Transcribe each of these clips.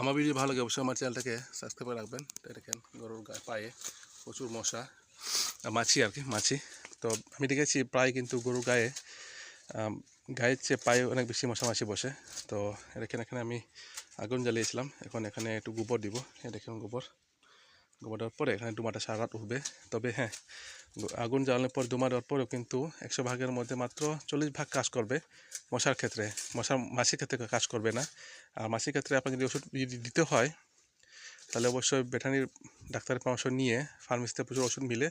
আমার ভিডিও ভালো লাগে, অবশ্যই আমার চ্যানেলটাকে সাবস্ক্রাইব করে রাখবেন। দেখেন গরুর গায়ে পায়ে প্রচুর মশা মাছি আর কি, মাছি। তো আমি দেখেছি প্রায় কিন্তু গরুর গায়ে গায়ের চেয়ে পায়ে অনেক বেশি মশা মাছি বসে। তো এখানে এখানে আমি আগুন জ্বালিয়েছিলাম। এখন এখানে একটু গোবর দিব। এ দেখুন গোবর। গোবর দেওয়ার পরে এখানে ডুমাটা সারা উঠবে। তবে হ্যাঁ আগুন জ্বালানোর পর ডুমা দেওয়ার পরেও কিন্তু একশো ভাগের মধ্যে মাত্র চল্লিশ ভাগ কাজ করবে মশার ক্ষেত্রে। মশার মাসির ক্ষেত্রে কাজ করবে না। আর মাসির ক্ষেত্রে আপনাকে যদি ওষুধ দিতে হয়, তাহলে অবশ্যই ভেটারির ডাক্তারের পরামর্শ নিয়ে ফার্মেসিতে প্রচুর ওষুধ মিলে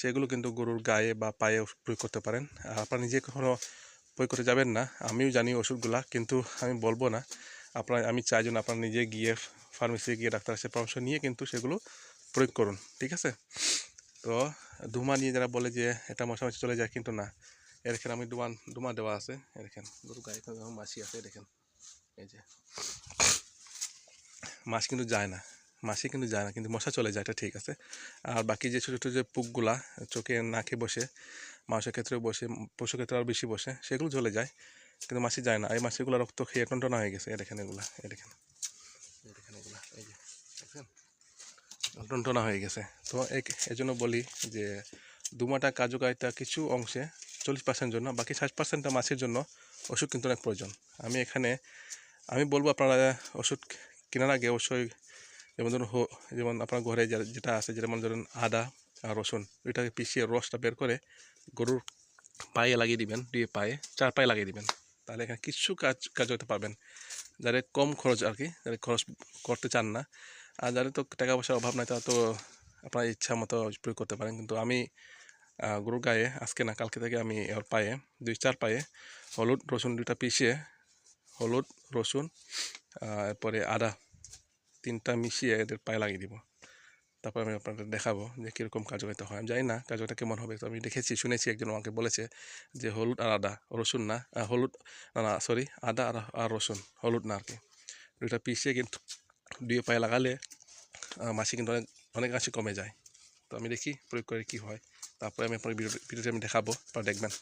সেগুলো কিন্তু গরুর গায়ে বা পায়ে প্রয়োগ করতে পারেন। আর আপনারা নিজে কখনো প্রয়োগ করতে যাবেন না, আমিও জানি ওষুধগুলা, কিন্তু আমি বলব না। আপনার, আমি চাই যেন আপনারা নিজে গিয়ে ফার্মেসি গিয়ে ডাক্তারের সাথে পরামর্শ নিয়ে কিন্তু সেগুলো প্রয়োগ করুন, ঠিক আছে? তো ধুমা নিয়ে যারা বলে যে এটা মশামাছি চলে যায়, কিন্তু না। এরকম আমি ডুমা ডুমা দেওয়া আছে এরকম গরু যখন মাছি আছে দেখেন। এই যে। মাছ কিন্তু যায় না, মাছি কিন্তু যায় না, কিন্তু মশা চলে যায়, এটা ঠিক আছে। আর বাকি যে ছোটো ছোটো যে পুকগুলা, চোখে, নাকে বসে মানুষের ক্ষেত্রেও বসে পশুর ক্ষেত্রে আরও বেশি বসে, সেগুলো চলে যায়, কিন্তু মাছি যায় না। এই মাছিগুলো রক্ত খেয়ে টনটনা হয়ে গেছে এ দেখেন এগুলা এ এই দেখেন এগুলা এই যে দেখছেন টনটনা হয়ে গেছে। তো এক এজন্য বলি যে দুমাটা কাজুকাইটা কিছু অংশে চল্লিশ পার্সেন্ট জন্য, বাকি ষাট পার্সেন্টটা মাছের জন্য ওষুধ কিন্তু অনেক প্রয়োজন। আমি এখানে আমি বলব আপনারা ওষুধ কেনার আগে অবশ্যই যেমন ধরুন যেমন আপনার ঘরে যেটা আছে, যেমন ধরুন আদা আর রসুন, ওইটাকে পিষিয়ে রসটা বের করে গরুর পায়ে লাগিয়ে দিবেন দিয়ে পায়ে, চার পায়ে লাগিয়ে দিবেন। তাহলে এখানে কিছু কাজ কাজ করতে পারবেন যাদের কম খরচ আর কি, যাদের খরচ করতে চান না আর যাদের তো টাকা পয়সার অভাব নাই তারা তো আপনার ইচ্ছা মতো প্রয়োগ করতে পারেন। কিন্তু আমি গরুর গায়ে আজকে না, কালকে থেকে আমি ওর পায়ে, দুই চার পায়ে হলুদ, রসুন দুইটা পিষিয়ে, হলুদ, রসুন এরপরে আদা তিনটা মিশিয়ে এদের পায়ে লাগিয়ে দিব। তারপর আমি আপনাদের দেখাবো যে কীরকম কার্যকারিতা হয়। আমি জানি না কার্যকারিতা কেমন হবে, তো আমি দেখেছি, শুনেছি একজন আমাকে বলেছে যে হলুদ আর আদা, রসুন না হলুদ, না সরি আদা আর আর রসুন, হলুদ না আর কি। দুইটা পিষিয়ে কিন্তু দুই পায়ে লাগালে মাছি কিন্তু অনেক অনেক গাছে কমে যায়। তো আমি দেখি, প্রয়োগ করে কী হয়। তারপরে আমি আপনার ভিডিও ভিডিওটি আমি দেখাবো বা দেখবেন।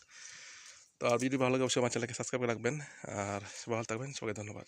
তো আর ভিডিও ভালো লাগে, অবশ্যই আমার চ্যানেলকে সাবস্ক্রাইব করে রাখবেন। আর ভালো থাকবেন, সবাইকে ধন্যবাদ।